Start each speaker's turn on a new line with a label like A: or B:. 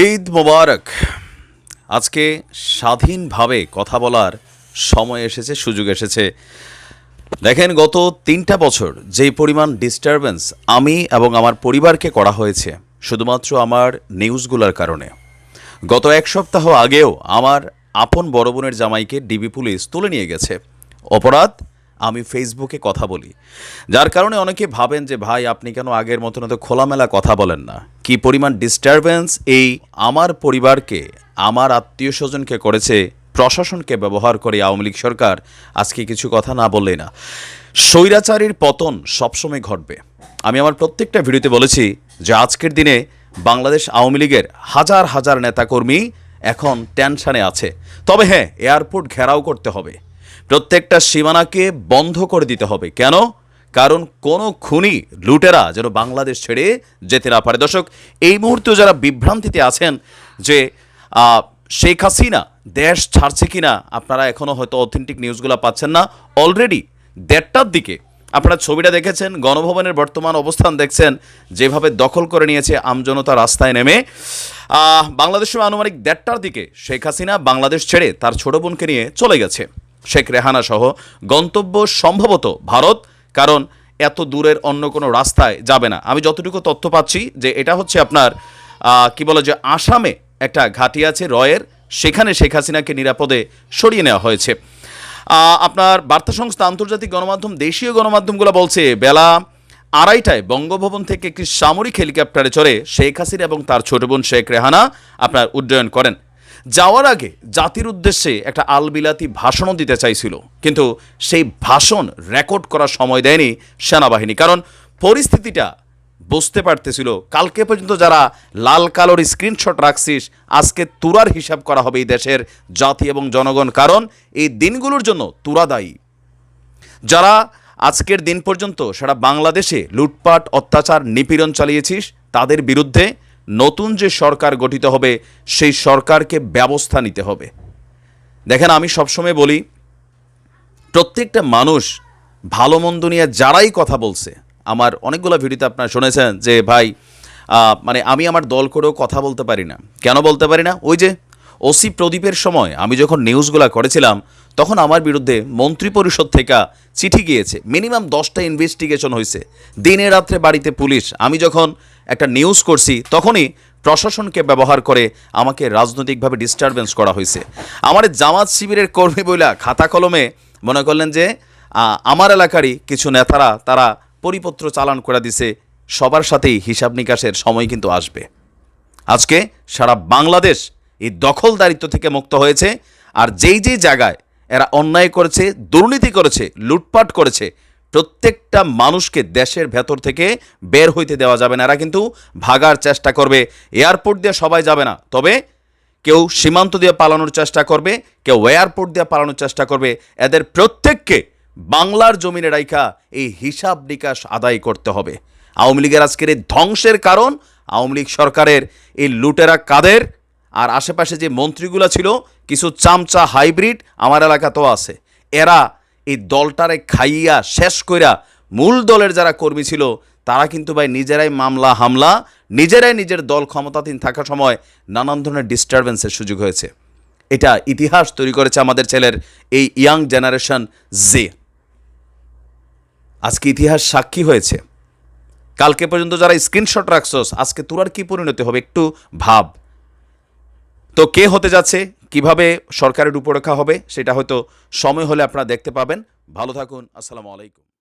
A: ঈদ মোবারক। আজকে স্বাধীনভাবে কথা বলার সময় এসেছে, সুযোগ এসেছে। দেখেন, গত তিনটা বছর যেই পরিমাণ ডিস্টারবেন্স আমি এবং আমার পরিবারকে করা হয়েছে, শুধুমাত্র আমার নিউজগুলোর কারণে। গত এক সপ্তাহ আগেও আমার আপন বড় বোনের জামাইকে ডিবি পুলিশ তুলে নিয়ে গেছে। অপরাধ আমি ফেসবুকে কথা বলি। যার কারণে অনেকে ভাবেন যে, ভাই, আপনি কেন আগের মতন এত খোলামেলা কথা বলেন না? কি পরিমাণ ডিস্টারবেন্স এই আমার পরিবারকে, আমার আত্মীয় স্বজনকে করেছে, প্রশাসনকে ব্যবহার করে আওয়ামী লীগ সরকার? আজকে কিছু কথা না বললেই না। স্বৈরাচারীর পতন সবসময় ঘটবে। আমি আমার প্রত্যেকটা ভিডিওতে বলেছি যে, আজকের দিনে বাংলাদেশ আওয়ামী লীগের হাজার হাজার নেতাকর্মী এখন টেনশানে আছে। তবে হ্যাঁ এয়ারপোর্ট ঘেরাও করতে হবে। প্রত্যেকটা সীমানাকে বন্ধ করে দিতে হবে। কেন? কারণ কোনো খুনি, লুটেরা যেন বাংলাদেশ ছেড়ে যেতে না পারে। দর্শক, এই মুহূর্তে যারা বিভ্রান্তিতে আছেন যে শেখ হাসিনা দেশ ছাড়ছে কিনা, আপনারা এখনও হয়তো অথেন্টিক নিউজগুলো পাচ্ছেন না। অলরেডি দেড়টার দিকে আপনারা ছবিটা দেখেছেন, গণভবনের বর্তমান অবস্থান দেখছেন, যেভাবে দখল করে নিয়েছে আমজনতা রাস্তায় নেমে। বাংলাদেশের আনুমানিক দেড়টার দিকে শেখ হাসিনা বাংলাদেশ ছেড়ে তার ছোট বোনকে নিয়ে চলে গেছে। শেখ রেহানা সহ গন্তব্য সম্ভবত ভারত, কারণ এত দূরের অন্য কোনো রাস্তায় যাবে না। আমি যতটুকু তথ্য পাচ্ছি যে এটা হচ্ছে আপনার কি বলে যে আসামে একটা ঘাঁটি আছে রয়ের, সেখানে শেখ হাসিনাকে নিরাপদে সরিয়ে নেওয়া হয়েছে। আপনার বার্তা সংস্থা আন্তর্জাতিক গণমাধ্যম, দেশীয় গণমাধ্যমগুলো বলছে, বেলা আড়াইটায় বঙ্গভবন থেকে একটি সামরিক হেলিকপ্টারে চড়ে শেখ হাসিনা এবং তার ছোট বোন শেখ রেহানা আপনার উড্ডয়ন করেন। যাওয়ার আগে জাতির উদ্দেশ্যে একটা আলবিলাতি ভাষণও দিতে চাইছিল। কিন্তু সেই ভাষণ রেকর্ড করার সময় দেয়নি সেনাবাহিনী। কারণ পরিস্থিতিটা বুঝতে পারতেছিল, কালকে পর্যন্ত যারা লাল কালোর স্ক্রিনশট রাখছিস, আজকে তুরার হিসাব করা হবে এই দেশের জাতি এবং জনগণ। কারণ এই দিনগুলোর জন্য তুরা দায়ী। যারা আজকের দিন পর্যন্ত সারা বাংলাদেশে লুটপাট, অত্যাচার, নিপীড়ন চালিয়েছিস, তাদের বিরুদ্ধে নতুন যে সরকার গঠিত হবে, সেই সরকারকে ব্যবস্থা নিতে হবে। দেখেন, আমি সবসময় বলি, প্রত্যেকটা মানুষ ভালো মন্দ নিয়ে যারাই কথা বলছে, আমার অনেকগুলো ভিডিওতে আপনারা শুনেছেন যে, ভাই মানে আমি আমার দল করেও কথা বলতে পারি না। কেন বলতে পারি না? ওই যে, ওসি প্রদীপের সময় আমি যখন নিউজগুলো করেছিলাম, তখন আমার বিরুদ্ধে মন্ত্রী পরিষদ থেকে চিঠি গিয়েছে। মিনিমাম দশটা ইনভেস্টিগেশন হয়েছে দিনে রাত্রে বাড়িতে পুলিশ। আমি যখন একটা নিউজ করছি, তখনই প্রশাসনকে ব্যবহার করে আমাকে রাজনৈতিকভাবে ডিস্টারবেন্স করা হয়েছে। আমার জামাত শিবিরের কর্মী বইলা খাতা কলমে মনে করলেন যে আমার এলাকারই কিছু নেতারা তারা পরিপত্র চালান করে দিছে, সবার সাথেই হিসাব নিকাশের সময় কিন্তু আসবে। আজকে সারা বাংলাদেশ এই দখলদারিত্ব থেকে মুক্ত হয়েছে, আর যেই যেই জায়গায় এরা অন্যায় করেছে, দুর্নীতি করেছে, লুটপাট করেছে প্রত্যেকটা মানুষকে দেশের ভেতর থেকে বের হইতে দেওয়া যাবে না। এরা কিন্তু ভাগার চেষ্টা করবে। এয়ারপোর্ট দিয়ে সবাই যাবে না। তবে কেউ সীমান্ত দিয়ে পালানোর চেষ্টা করবে, কেউ এয়ারপোর্ট দিয়ে পালানোর চেষ্টা করবে। এদের প্রত্যেককে বাংলার জমিনে রাইখা এই হিসাব নিকাশ আদায় করতে হবে। আওয়ামী লীগের আজকের এই ধ্বংসের কারণ, আওয়ামী লীগ সরকারের এই লুটেরা কাদের, আর আশেপাশে যে মন্ত্রীগুলো ছিল, কিছু চামচা হাইব্রিড আমার এলাকাতেও আছে। এরা এই দলটারে খাইয়া শেষ কইরা মূল দলের যারা কর্মী ছিল, তারা কিন্তু ভাই নিজেরাই মামলা, হামলা, নিজেরাই নিজের দল ক্ষমতাধীন থাকার সময় নানান ধরনের ডিস্টারবেন্সের সুযোগ হয়েছে। এটা ইতিহাস তৈরি করেছে আমাদের ছেলের এই ইয়াং জেনারেশন জে আজকে ইতিহাস সাক্ষী হয়েছে। কালকে পর্যন্ত যারা স্ক্রিনশট রাখছস, আজকে তোর আর কি পরিণতি হবে একটু ভাব। তো কে হতে যাচ্ছে? কীভাবে সরকারের রূপরেখা হবে, সেটা হয়তো সময় হলে আপনারা দেখতে পাবেন। ভালো থাকুন, আসসালামু আলাইকুম।